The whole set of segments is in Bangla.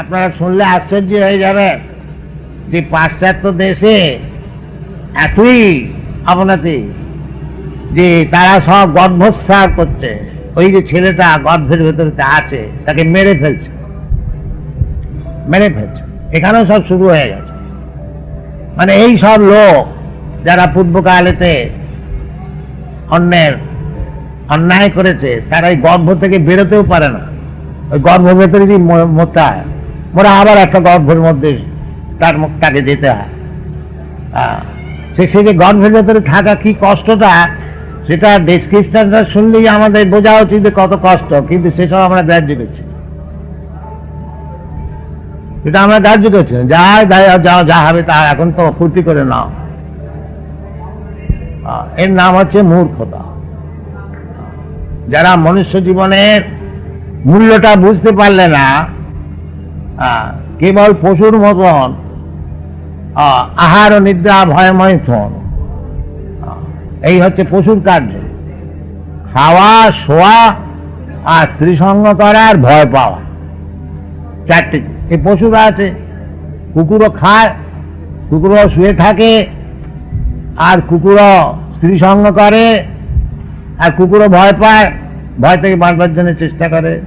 আপনারা শুনলে আশ্চর্য হয়ে যাবেন যে পাশ্চাত্য দেশে এতই অবনতি যে তারা সব গর্ভস্রাব করছে। ওই যে ছেলেটা গর্ভের ভেতরে আছে, তাকে মেরে ফেলছে। মেরে ফেলছে। এখানেও সব শুরু হয়ে গেছে। মানে এই সব লোক যারা পূর্বকালেতে অন্যের অন্যায় করেছে, তারা এই গর্ভ থেকে বেরোতেও পারে না। ওই গর্ভ ভেতরে যদি ম- মোটা হয় মোরা আবার একটা গর্ভের মধ্যে তার মুখ তাকে যেতে হয়। সে সে যে গর্ভের ভেতরে থাকা কি কষ্টটা, সেটা ডেসক্রিপশনটা শুনলেই আমাদের বোঝা উচিত যে কত কষ্ট, কিন্তু সেসব আমরা গ্রাহ্য করছি। এটা আমরা গ্রাহ্য করছি যা যা যা হবে তা এখন তো ফুর্তি করে নাও। এর নাম হচ্ছে মূর্খতা। যারা মনুষ্য জীবনের মূল্যটা বুঝতে পারলে না কেবল পশুর মতন আহ, আহার নিদ্রা ভয়ময় থন। এই হচ্ছে পশুর কার্য। খাওয়া শোয়া আর স্ত্রী সঙ্গ করা আর ভয় পাওয়া। চারটে এই পশুরা আছে কুকুরও খায় কুকুরও শুয়ে থাকে আর কুকুরও স্ত্রী সঙ্গ করে আর কুকুরও ভয় পায় ভয় থেকে বাঁচবার জন্য চেষ্টা করে।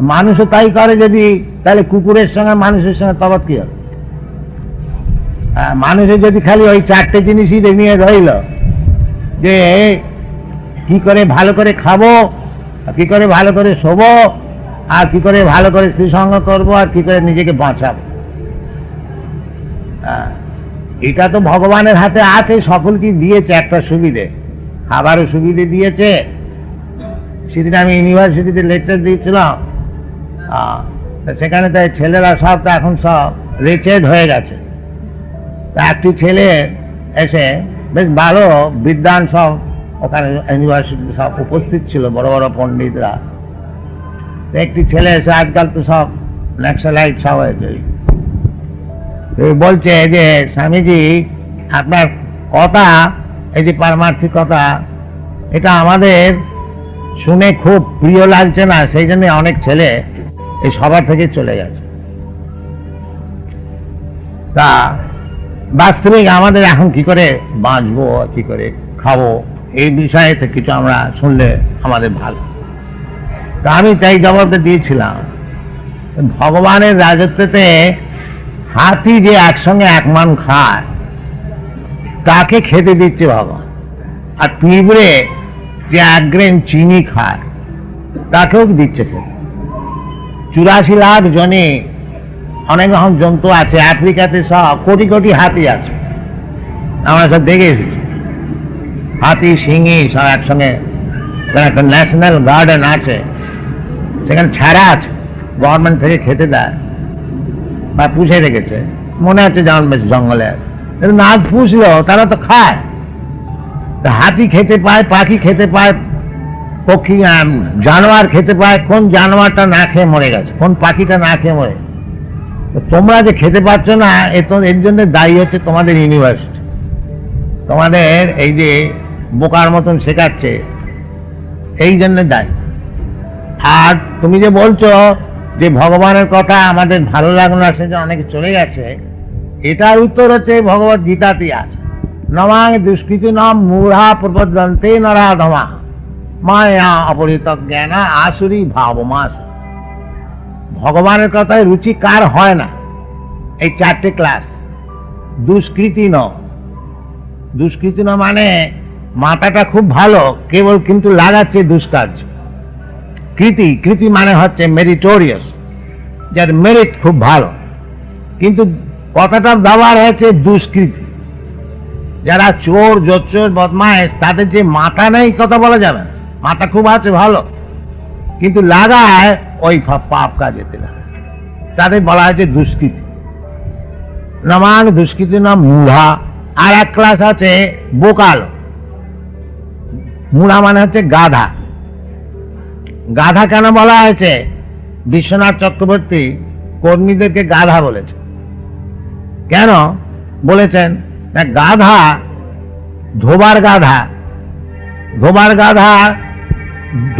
মানুষও তাই করে যদি তাহলে কুকুরের সঙ্গে মানুষের সঙ্গে তফাৎ কি হবে? মানুষের যদি খালি ওই চারটে জিনিসই নিয়ে রইল যে কি করে ভালো করে খাব কি করে ভালো করে শোবো আর কি করে ভালো করে স্ত্রী সঙ্গ করব আর কি করে নিজেকে বাঁচাবো। আহ, এটা তো ভগবানের হাতে আছে সকলকে দিয়েছে একটা সুবিধে? খাবারও সুবিধে দিয়েছে। সেদিন আমি ইউনিভার্সিটিতে লেকচার দিয়েছিলাম সেখানে তাই ছেলেরা সব তো এখন সব রেচেড হয়ে গেছে। একটি ছেলে এসে বেশ ভালো বিদ্যান সব ওখানে ইউনিভার্সিটিতে সব উপস্থিত ছিল, বড় বড় পণ্ডিতরা। একটি ছেলে এসে আজকাল তো সব ন্যাক্সালাইট সব হয়েছে। বলছে যে, স্বামীজি, আপনার কথা, এই যে পারমার্থিক কথা, এটা আমাদের শুনে খুব প্রিয় লাগছে না, সেই জন্য অনেক ছেলে এই সভা থেকে চলে গেছে। তা বাস্তবিক আমাদের এখন কি করে বাঁচবো, কি করে খাব, এই বিষয়ে তো কিছু আমরা শুনলে আমাদের ভালো। তা আমি তাই জবাবটা দিয়েছিলাম, ভগবানের রাজত্বতে হাতি যে একসঙ্গে এক মান খায়, তাকে খেতে দিচ্ছে ভগবান। আর পিঁপড়ে যে এক গ্রেন চিনি খায়, তাকেও দিচ্ছে খেতে। চুরাশি লাখ জনে অনেক রকম জন্তু আছে, আফ্রিকাতে সব কোটি কোটি হাতি আছে। আমরা সব দেখে এসেছি। হাতি সিংহি সব একসঙ্গে একটা ন্যাশনাল গার্ডেন আছে। সেখানে ছাড়া আছে গভর্নমেন্ট থেকে খেতে দেয় বা পুষে রেখেছে। মনে আছে যেমন বেশ জঙ্গলে। কিন্তু না পুষলেও তারা তো খায়। হাতি খেতে পায়, পাখি খেতে পায় পক্ষী জানোয়ার খেতে পায়, কোন জানোয়ারটা না খেয়ে মরে গেছে, কোন পাখিটা না খেয়ে মরে তোমরা যে খেতে পারছ না, এ তো এর জন্য দায়ী হচ্ছে তোমাদের ইউনিভার্সিটি। তোমাদের এই যে বোকার মতন শেখাচ্ছে, এই জন্য দায়ী। আর তুমি যে বলছো যে ভগবানের কথা আমাদের ভালো লাগল না সেটা অনেকে চলে গেছে, এটার উত্তর হচ্ছে ভগবত গীতাতে আছে। নমাং দুষ্কৃতি নাম মূঢ়া প্রবদন্তে নরাধমা। মায়া অপরিত জ্ঞান আসুরি ভাবমাস। ভগবানের কথায় রুচি কার হয় না? এই চারটে ক্লাস। দুষ্কৃতি ন। দুষ্কৃতি ন মানে মাথাটা খুব ভালো, কেবল কিন্তু লাগাচ্ছে দুষ্কার্য। কৃতি কৃতি মানে হচ্ছে মেরিটোরিয়াস যার মেরিট খুব ভালো। কিন্তু কথাটা ব্যবহার হয়েছে দুষ্কৃতি। যারা চোর, জোচ্চোর বদমাইশ তাদের যে মাথা নেই, কথা বলা যাবে না। মাথা খুব আছে, ভালো। কিন্তু লাগায় ওই পাপ কাজেতে লাগায় তাদের বলা হয়েছে দুষ্কৃতি। নমান দুষ্কৃতি নাম মূঢ়া। আর এক ক্লাস আছে বোকাল। মূঢ়া মানে হচ্ছে গাধা। গাধা কেন বলা হয়েছে? বিশ্বনাথ চক্রবর্তী কর্মীদেরকে গাধা বলেছে কেন? বলেছেন গাধা ধোবার গাধা। ধোবার গাধা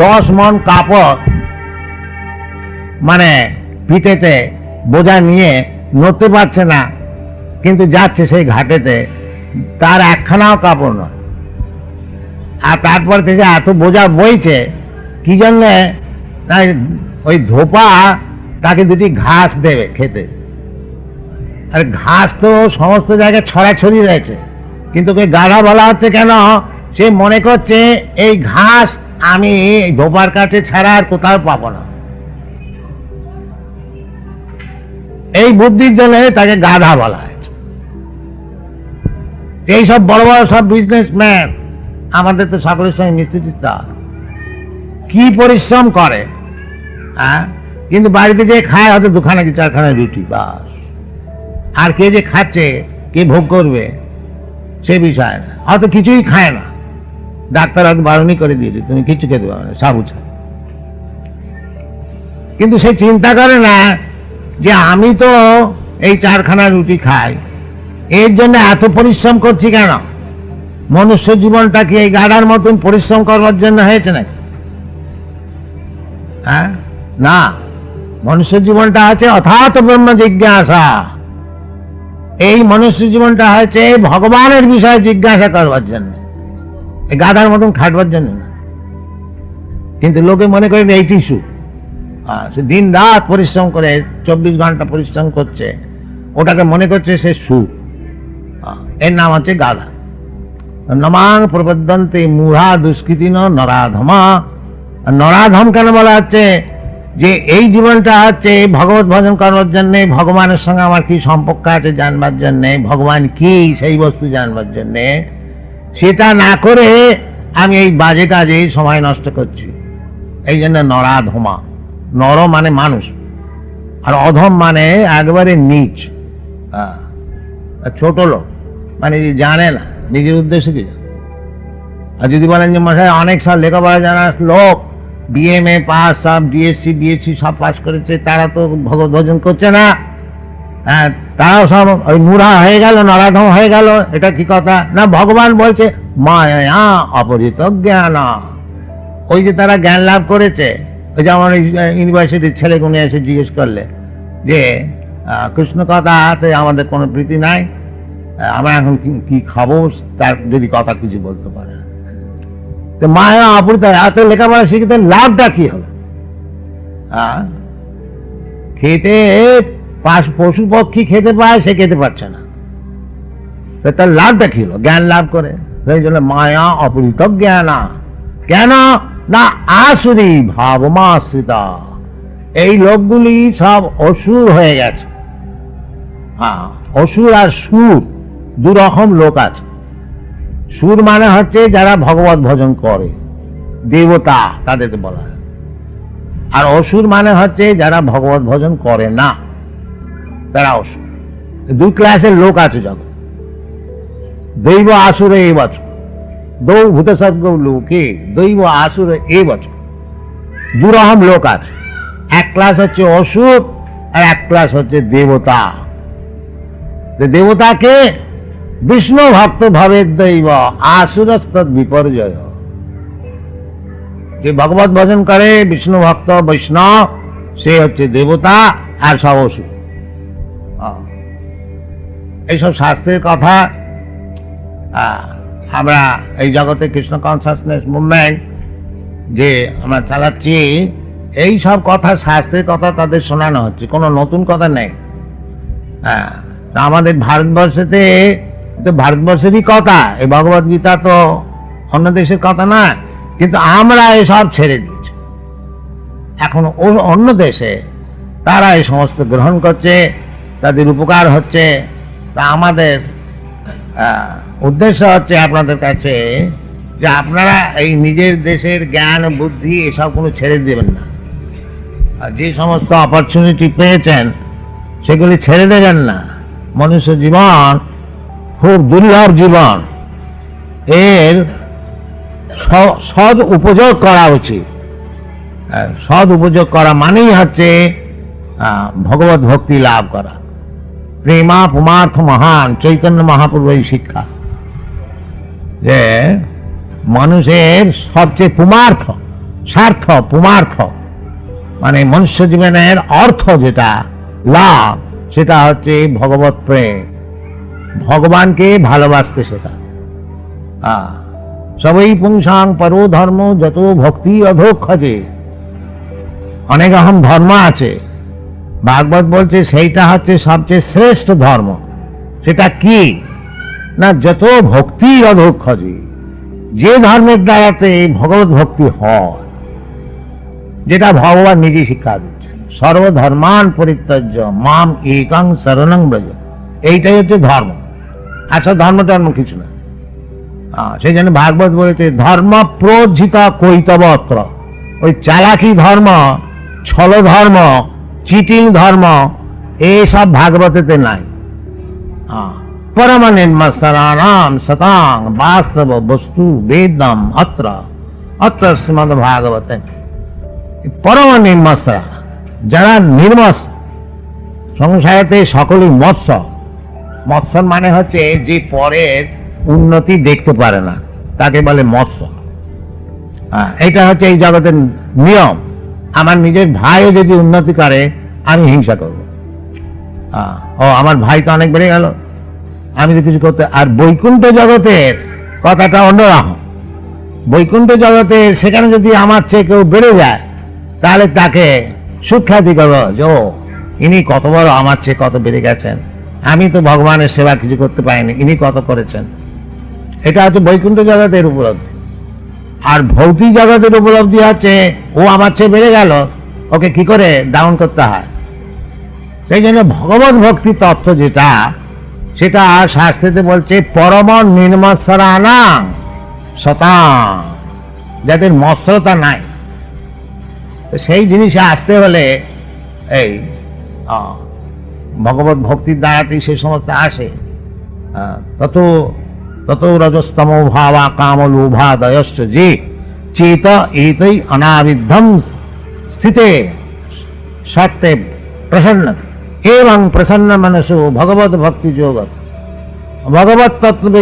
দশ মন কাপড় মানে পিঠেতে বোঝা নিয়ে নড়তে পারছে না, কিন্তু যাচ্ছে সেই ঘাটেতে। তার একখানাও কাপড় নয়। আর তারপর থেকে এত বোঝা বইছে, কি জন্যে? ওই ধোপা তাকে দুটি ঘাস দেবে খেতে। আর ঘাস তো সমস্ত জায়গায় ছড়াছড়ি রয়েছে, কিন্তু ওকে গাধা বলা হচ্ছে কেন? সে মনে করছে এই ঘাস আমি ধোপার কাছে ছাড়া আর কোথাও পাবো না। এই বুদ্ধির জন্য তাকে গাধা বলা হয়েছে। এই সব বড় বড় সব বিজনেসম্যান আমাদের তো সকলের সঙ্গে মিস্ত্রি চার কি পরিশ্রম করে হ্যাঁ? কিন্তু বাড়িতে যে খায়, হয়তো দুখানা কি চারখানা রুটি, বাস। আর কে যে খাচ্ছে, কে ভোগ করবে, সে বিষয় না। হয়তো কিছুই খায় না। ডাক্তার হয়তো বারণই করে দিয়েছে, তুমি কিছু খেতে পারবে না, সাবু ছাড়া কিন্তু সে চিন্তা করে না যে আমি তো এই চারখানা রুটি খাই, এর জন্য এত পরিশ্রম করছি কেন? মনুষ্য জীবনটা কি এই গাড়ার মতন পরিশ্রম করবার জন্য হয়েছে নাকি? হ্যাঁ? না, মনুষ্য জীবনটা আছে অথাত ব্রহ্ম জিজ্ঞাসা। এই মনুষ্য জীবনটা হয়েছে ভগবানের বিষয়ে জিজ্ঞাসা করবার জন্য। গাধার মতন খাটবার জন্য। কিন্তু লোকে মনে করেন এইটি সুখ হ্যাঁ, সে দিন রাত পরিশ্রম করে চব্বিশ ঘণ্টা পরিশ্রম করছে ওটাকে মনে করছে সে হ্যাঁ, এর নাম হচ্ছে গাধা। নমাং প্রবদ্ধন্তে মূঢ়া দুষ্কৃতি নরাধমা। নরাধম কেন বলা হচ্ছে? যে এই জীবনটা হচ্ছে ভগবত ভজন করবার জন্যে ভগবানের সঙ্গে আমার কি সম্পর্ক আছে জানবার জন্যে ভগবান কি সেই বস্তু জানবার জন্যে? সেটা না করে আমি এই বাজে কাজে সময় নষ্ট করছি। এই জন্য নরাধমা নর মানে মানুষ। আর অধম মানে একবারে নিচ। হ্যাঁ। ছোট লোক। মানে জানে না, নিজের উদ্দেশ্য কি? আর যদি বলেন যে মশাই, অনেক সাল লেখাপড়া জানা লোক বিএমএ পাস, সব ডিএসসি বিএসসি সব পাস করেছে, তারা তো ভজন করছে না। তারাও সব ওই মুড়া হয়ে গেল, নরাধম হয়ে গেল, এটা কি কথা? না, ভগবান বলছে, মায়া অপরিত জ্ঞান। ওই যে তারা জ্ঞান লাভ করেছে, ওই যে আমার ইউনিভার্সিটির ছেলেগুলো এসে জিজ্ঞেস করলে যে কৃষ্ণ কথাতে আমাদের কোনো প্রীতি নাই আমরা এখন কি- খাব? তার যদি কথা কিছু বলতে পারে। তো মায়া অপরিত, এত লেখাপড়া শিখতে লাভটা কি আহ? খেতে পাশ পক্ষী খেতে পায়, সে খেতে পারছে না। তার লাভটা কি হলো? জ্ঞান লাভ করে। সেই জন্য মায়া অপরিত জ্ঞানা। কেন? না আসুরি ভাবমাশ্রিতা। এই লোকগুলি সব অসুর হয়ে গেছে। হ্যাঁ অসুর আর সুর, দু রকম লোক আছে। সুর মানে হচ্ছে যারা ভগবত ভজন করে, দেবতা তাদেরকে বলা আর অসুর মানে হচ্ছে যারা ভগবত ভজন করে না। তারা দুই ক্লাসের লোক আছে জগৎ দৈব আসুর এই বছর। দৌ ভূত লোকে দৈব আসুর এই বছর। দুরকম লোক আছে। এক ক্লাস হচ্ছে অসুর আর এক ক্লাস হচ্ছে দেবতা। দেবতাকে বিষ্ণু ভক্ত ভাবে দৈব আসুরস্তৎ বিপর্যয়। যে ভগবত ভজন করে বিষ্ণু ভক্ত বৈষ্ণব, সে হচ্ছে দেবতা আর সব অসুর। এইসব শাস্ত্রের কথা আমরা এই জগতে কৃষ্ণ কনসাসনেস মুভমেন্ট যে আমরা চালাচ্ছি এই সব কথা, শাস্ত্রের কথা তাদের শোনানো হচ্ছে। কোনো নতুন কথা নেই। হ্যাঁ আমাদের ভারতবর্ষেতে তো ভারতবর্ষেরই কথা, এই ভগবত গীতা তো অন্য দেশের কথা না, কিন্তু আমরা এসব ছেড়ে দিয়েছি। এখন অন্য দেশে তারা এই সমস্ত গ্রহণ করছে, তাদের উপকার হচ্ছে তা আমাদের উদ্দেশ্য হচ্ছে আপনাদের কাছে যে আপনারা এই নিজের দেশের জ্ঞান, বুদ্ধি এসব কোনো ছেড়ে দেবেন না। আর যে সমস্ত অপরচুনিটি পেয়েছেন, সেগুলি ছেড়ে দেবেন না। মনুষ্য জীবন খুব দুর্লভ জীবন। এর সদ উপযোগ করা উচিত। সদ উপযোগ করা মানেই হচ্ছে ভগবত ভক্তি লাভ করা। প্রেমা পুমার্থ মহান, চৈতন্য মহাপ্রভু এই শিক্ষা। যে মানুষের সবচেয়ে পুমার্থ স্বার্থ পুমার্থ মানে মনুষ্য জীবনের অর্থ যেটা, লাভ, সেটা হচ্ছে ভগবত প্রেম। ভগবানকে ভালোবাসতে শেখা। সবই পুংসাং পরো ধর্ম যত ভক্তি অধোক খজে অনেক অহম ধর্ম আছে। ভাগবত বলছে, সেইটা হচ্ছে সবচেয়ে শ্রেষ্ঠ ধর্ম। সেটা কি? না, যত ভক্তি অধোক খজে, যে ধর্মের দ্বারাতে ভগবত ভক্তি হয়, যেটা ভগবান নিজে শিক্ষা দিচ্ছেন সর্বধর্মান পরিত্যাজ্য মাম একাং শরণং ব্রজ। এইটাই হচ্ছে ধর্ম। আচ্ছা ধর্ম টর্ম কিছু না। সেই জন্য ভাগবত বলেছে, ধর্ম প্রোজ্ঝিতা কৈতবত্র। ওই চালাকি ধর্ম ছল ধর্ম চিটিং ধর্ম এইসব ভাগবতেতে নাই। পরমনির্মসরাণাম সতাং বাস্তব বস্তু বেদম অত্র অত্র শ্রীমদ ভাগবত পরম নির্মসরা যারা নির্মস, সংসারেতে সকলেই মৎস্য মৎস্য মানে হচ্ছে যে পরের উন্নতি দেখতে পারে না, তাকে বলে মৎস্য। এটা হচ্ছে এই জগতের নিয়ম। আমার নিজের ভাইও যদি উন্নতি করে, আমি হিংসা করব। ও, আমার ভাই তো অনেক বেড়ে গেল। আমি তো কিছু করতে আর বৈকুণ্ঠ জগতের কথাটা অন্যরকম। বৈকুণ্ঠ জগতে সেখানে যদি আমার চেয়ে কেউ বেড়ে যায়, তাহলে তাকে সুখ্যাতি করব। যে ও ইনি কত বড়, আমার চেয়ে কত বেড়ে গেছেন। আমি তো ভগবানের সেবা কিছু করতে পারিনি, ইনি কত করেছেন। এটা হচ্ছে বৈকুণ্ঠ জগতের উপলব্ধি। আর ভৌতিক জগতের উপলব্ধি হচ্ছে ও আমার চেয়ে বেড়ে গেল, ওকে কি করে ডাউন করতে হয়? সেই জন্য ভগবত ভক্তি তত্ত্ব যেটা, সেটা শাস্ত্রীতে বলছে, পরম নির্মৎসরানা শতাং, যাদের মৎসরতা নাই। সেই জিনিসে আসতে হলে এই ভগবত ভক্তির দ্বারাতেই সে সমস্ত আসে। তত তত রজস্তম ভাবা কাম লোভাদয়শ্চ যে চেত এতই অনাবিদ্ধম স্থিতে সত্যে প্রসন্ন এবং প্রসন্ন মনসু ভগবত ভক্তি যোগ ভগবত তত্ত্ব